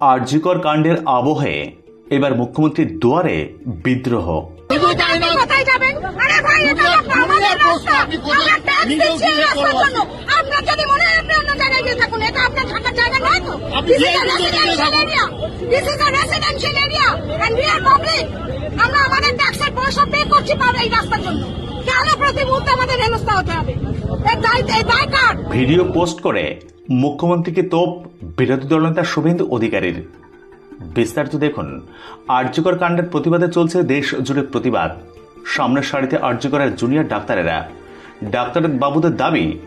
আরজিকর কাণ্ডের আবহে এবার মুখ্যমন্ত্রীর দুয়ারে বিদ্রোহ। আমরা আমাদের ট্যাক্সের পয়সা পে করছি পাবে এই রাস্তার জন্য। কেন প্রতি মুহূর্তে আমাদের হেনস্থা হতে হবে? ভিডিও পোস্ট করে মুখ্যমন্ত্রীকে তোপ বিরোধী দলনেতা শুভেন্দু অধিকারীর। বিস্তারিত দেখুন, আর্যকর কাণ্ডের প্রতিবাদে চলছে দেশ জুড়ে প্রতিবাদ। সামনের সারিতে আর্যকরের জুনিয়র ডাক্তারেরা। ডাক্তার বাবুদের দাবি,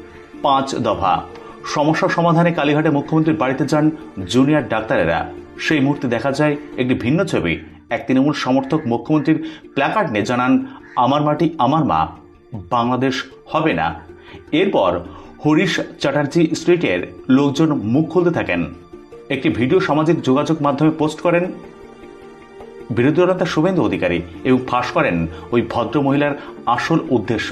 পাঁচ দফা। সমস্যা সমাধানে কালীঘাটে মুখ্যমন্ত্রীর বাড়িতে যান জুনিয়র ডাক্তারেরা। সেই মুহূর্তে দেখা যায় একটি ভিন্ন ছবি। এক তৃণমূল সমর্থক মুখ্যমন্ত্রীর প্ল্যাকার্ড নিয়ে জানান, আমার মাটি আমার মা। বাংলাদেশ হবে না। এরপর হরিশ চ্যাটার্জি স্ট্রিটের লোকজন মুখ খুলতে থাকেন। একটি ভিডিও সামাজিক যোগাযোগ মাধ্যমে পোস্ট করেন বিরোধী দলনেতা শুভেন্দু অধিকারী এবং ফাঁস করেন ওই ভদ্র মহিলার আসল উদ্দেশ্য।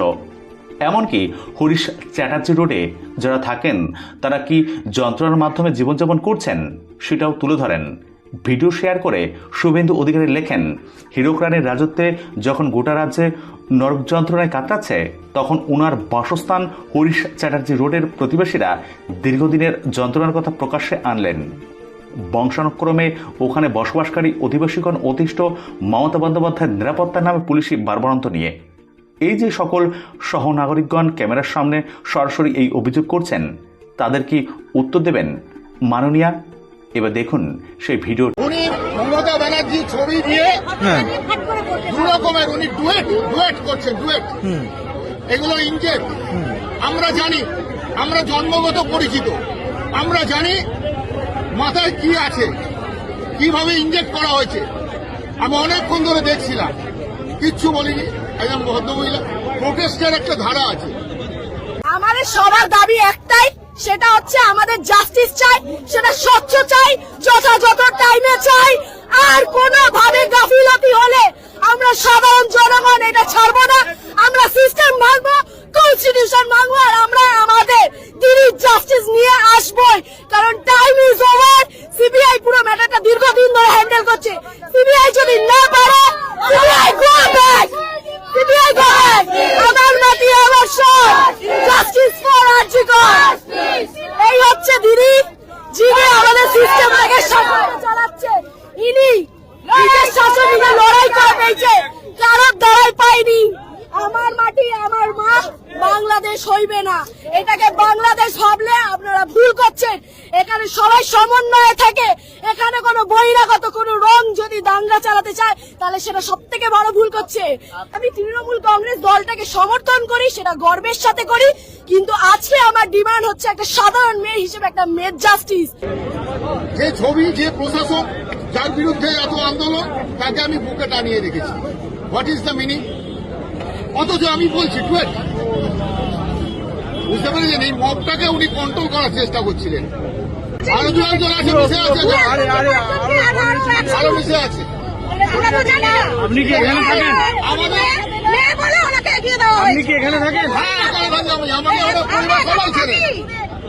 এমনকি হরিশ চ্যাটার্জি রোডে যারা থাকেন, তারা কি যন্ত্রণার মাধ্যমে জীবনযাপন করছেন, সেটাও তুলে ধরেন। ভিডিও শেয়ার করে শুভেন্দু অধিকারী লেখেন হিরোক রানের রাজত্বে যখন গোটা রাজ্যে নরক যন্ত্রণায় কাতরাচ্ছে, তখন উনার বাসস্থান হরিশ চ্যাটার্জি রোডের প্রতিবেশীরা দীর্ঘদিনের যন্ত্রণার কথা প্রকাশ্যে আনলেন। বংশানুক্রমে ওখানে বসবাসকারী অধিবাসীগণ অতিষ্ঠ মমতা বন্দ্যোপাধ্যায়ের নিরাপত্তার নামে পুলিশি বারবারন্ত নিয়ে। এই যে সকল সহনাগরিকগণ ক্যামেরার সামনে সরাসরি এই অভিযোগ করছেন, তাদের কি উত্তর দেবেন? মাননীয়া এবার দেখুন সেই ভিডিও উনি মমতা ব্যানার্জি ছবি দিয়ে করে দু রকমের উনি ডুয়েট ডুয়েট করছেন ডুয়েট। এগুলো ইনজেক্ট। আমরা জানি আমরা জন্মগত পরিচিত। আমরা জানি মাথায় কি আছে কীভাবে ইনজেক্ট করা হয়েছে। আমি অনেকক্ষণ ধরে দেখছিলাম। কিচ্ছু বলিনি। একজন ভদ্রমহিলা। প্রোটেস্টের একটা ধারা আছে। আমাদের সবার দাবি একটাই সেটা হচ্ছে আমাদের জাস্টিস চাই, সেটা স্বচ্ছ চাই, যথাযথ টাইমে চাই। আর কোনো ভাবে গাফিলতি হলে আমরা সাধারণ জনগণ এটা ছাড়বো না। আমরা সিস্টেম ভাঙবো কনস্টিটিউশন ভাঙবো, আর আমরা আমাদের দিদির জাস্টিস নিয়ে আসবোই। কারণ টাইম ইজ ওভার সিবিআই পুরো ম্যাটারটা দীর্ঘদিন ধরে হ্যান্ডেল করছে। সিবিআই যদি না পারে CBI go back CBI go back আমার মাটি আমার সব জাস্টিস ফর আর্জিকর এই হচ্ছে দিদি যিনি আমাদের সিস্টেমটাকে সফল চালাচ্ছে। ইনি নিজের শাসন নিয়ে লড়াই করে পেয়েছে কারোর দ্বারাই পাইনি। আমার মাটি, আমার মা বাংলাদেশ হইবে না। এটাকে বাংলাদেশ ভাবলে আপনারা ভুল করছেন। এখানে সবাই সমন্বয়ে থাকে। এখানে কোনো বহিরাগত, কোনো রং যদি দাঙ্গা চালাতে চায়, তাহলে সেটা সব থেকে বড় ভুল করছে। আমি তৃণমূল কংগ্রেস দলটাকে সমর্থন করি, সেটা গর্বের সাথে করি, কিন্তু আজকে আমার ডিমান্ড হচ্ছে একটা সাধারণ মেয়ে হিসেবে একটা মেয়ের জাস্টিস। যে ছবি, যে প্রশাসক, যার বিরুদ্ধে এত আন্দোলন, তাকে আমি বুকে টানিয়ে রেখেছি। হোয়াট ইজ দ্য মিনিং অথচ আমি বলছি টুয়েট বুঝতে পেরেছেন? এই মবটাকে উনি কন্ট্রোল করার চেষ্টা করছিলেন। আরও দু একজন আছে মিশে আছে আরও মিশে আছে। আপনি কি এখানে থাকেন? আমাদের মেয়ে বলে ওনাকে এগিয়ে দেওয়া আপনি কি এখানে থাকেন? হ্যাঁ আমার পরিবার সবাই ছেড়ে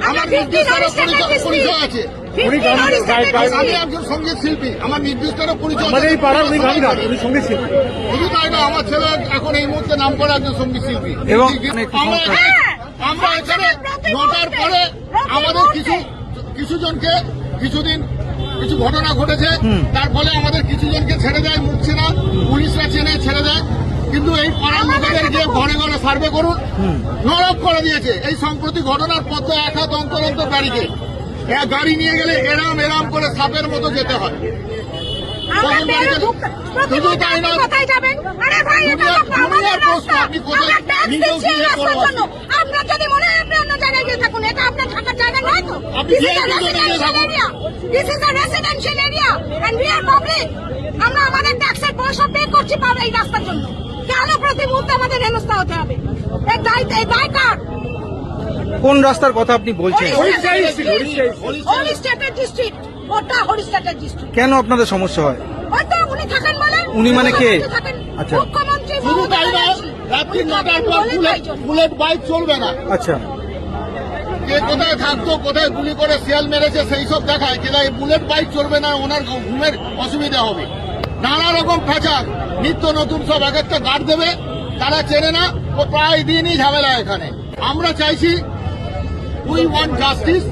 আমার নির্দিষ্ট একটা পরিচয় পরিচয় আছে। উনি গান গায়- গায়- আমি একজন সংগীত শিল্পী। আমার নির্দিষ্ট পরিচয় আমাদের এই পাড়ার উনি গান গান উনি সংগীত শিল্পী। শুধু তাই না আমার ছেলে এখন এই মুহূর্তে নাম করা একজন সংগীত শিল্পী। এবং আমরা এখানে নটার পরে আমাদের কিছু কিছু জনকে কিছুদিন কিছু ঘটনা ঘটেছে। তার ফলে আমাদের কিছু জনকে ছেড়ে দেয় মুখ না। পুলিশরা চেনে ছেড়ে দেয়। কিন্তু এই পাড়ার লোকেদের গিয়ে ঘরে ঘরে সার্ভে করুন। নরক করে দিয়েছে। এই সম্প্রতি ঘটনার পর তো এক হাত অন্তর অন্তর গাড়িকে গাড়ি নিয়ে গেলে এরাম এরাম করে সাপের মতো যেতে হয় শুধু তাই না? আরে। আপনার যদি মনে হয় আপনি অন্য জায়গায় গিয়ে থাকুন, এটা আপনার থাকার জায়গা নয় তো। আপনি This is যে a কোনো জায়গায় residential থাকুন। area. This is a residential area and we are public. আমরা আমাদের ট্যাক্সের পয়সা পে করছি রাস্তার জন্য কেন প্রতি মুহূর্তে আমাদের হেনস্থা হতে হবে এর দায় এই দায় কার কোন রাস্তার কথা আপনি বলছেন? হরিস্টেটের ডিস্ট্রিক্ট ওটা হরিস্টেটের ডিস্ট্রিক্ট কেন আপনাদের সমস্যা হয়? উনি থাকেন বলে উনি মানে কে? আচ্ছা। রাত্রি নটার পর বুলেট বাইক চলবে না। আচ্ছা। কে কোথায় থাকতো কোথায় গুলি করে শিয়াল মেরেছে সেই সব দেখায়। কিন্তু বুলেট বাইক চলবে না ওনার ঘুমের অসুবিধা হবে। নানা রকম ফ্যাচার নিত্য নতুন সব এক একটা গার্ড দেবে তারা চেনে না ও প্রায় দিনই ঝামেলা এখানে। আমরা চাইছি উই ওয়ান জাস্টিস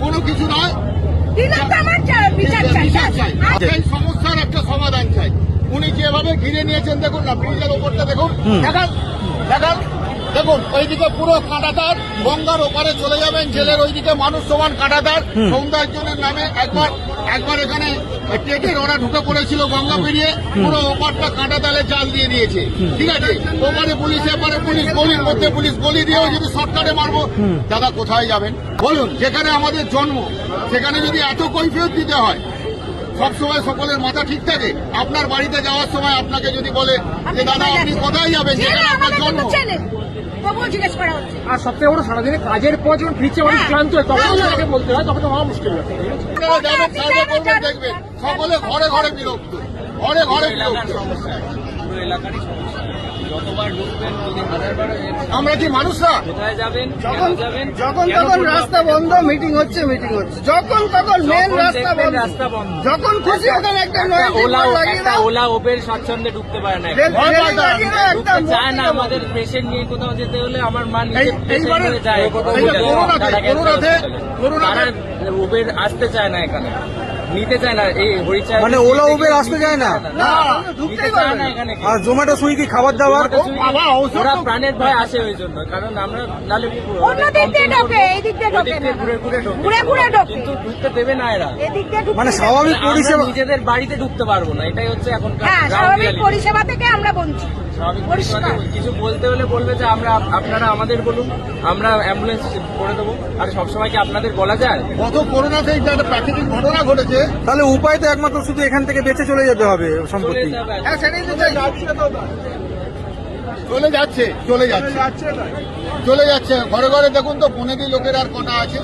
কোনো কিছু নয়। সমস্যার একটা সমাধান চাই। উনি যেভাবে ঘিরে নিয়েছেন দেখুন না ব্রিজের ওপরটা দেখুন। দেখান দেখান। দেখুন ওইদিকে পুরো কাঁটাতার গঙ্গার ওপারে চলে যাবেন জেলের ওইদিকে মানুষ সমান কাঁটাতার। সৌন্দর্যনের নামে একবার একবার এখানে টেকের ওরা ঢুকে পড়েছিল গঙ্গা পেরিয়ে পুরো ওপারটা কাঁটাতালে জাল দিয়ে দিয়েছে। ঠিক আছে? ওপারে পুলিশ এপারে পুলিশ গলির মধ্যে পুলিশ গলি দিয়েও যদি শর্টকাটে মারবো দাদা কোথায় যাবেন? বলুন যেখানে আমাদের জন্ম সেখানে যদি এত কৈফিয়ত দিতে হয় সবসময় সকলের মাথা ঠিক থাকে। আপনার বাড়িতে যাওয়ার সময় আপনাকে যদি বলে যে দাদা আপনি কোথায় যাবেন? যেখানে তবুও জিজ্ঞেস করা হচ্ছে। আর সবথেকে বড় সারাদিনে কাজের পর যখন ফিরছে অনেক হ্যাঁ। ক্লান্ত হয় তখন। তাকে বলতে হয় তখন তো হওয়া মুশকিল দেখবেন সকলে ঘরে ঘরে বিরক্ত। ঘরে ঘরে বিরক্ত। আমরা কি মানুষরা যখন যখন তখন রাস্তা বন্ধ মিটিং হচ্ছে মিটিং হচ্ছে। যখন তখন মেন রাস্তা বন্ধ। রাস্তা বন্ধ। যখন খুশি ওখানে একটা নয় ওলা একটা ওলা ওবের স্বাচ্ছন্দ্যে ঢুকতে পারে না। চায় না আমাদের পেশেন্ট নিয়ে কোথাও যেতে হলে আমার মা নিজে হয়ে যায়। এই যে করোনাতে, করোনাতে, তারা আসতে চায় না এখানে। নিতে চায় না এই হরিচার মানে ওলা উবের আসতে চায় না? না। ঢুকতেই নিতে চায় না। এখানে। আর জোম্যাটো সুইগি খাবার দাবার? ওরা প্রাণের ভয় আসে ওই জন্য কারণ আমরা নালে অন্য দিক দিয়ে ঢোকে এই দিক দিয়ে ঢোকে ঘুরে ঘুরে ঢোকে। ঘুরে ঘুরে ঢোকে। কিন্তু ঢুকতে দেবে না এরা। মানে স্বাভাবিক পরিষেবা নিজেদের বাড়িতে ঢুকতে পারব না এটাই হচ্ছে এখন হ্যাঁ স্বাভাবিক পরিষেবা থেকে আমরা বঞ্চিত। পরিষ্কার। কিছু বলতে হলে বলবে যে আমরা আপনারা আমাদের বলুন আমরা অ্যাম্বুলেন্স করে দেবো। আর সবসময় কি আপনাদের বলা যায়? গত করোনাতে একটা একটা প্রাকৃতিক ঘটনা ঘটেছে তাহলে উপায় তো একমাত্র শুধু এখান থেকে বেঁচে চলে যেতে হবে চলে সম্পত্তি হ্যাঁ সেটাই তো চাই। চলে যাচ্ছে চলে যাচ্ছে। চলে যাচ্ছে ঘরে ঘরে দেখুন তো পনেরো লোকের আর কটা আছে।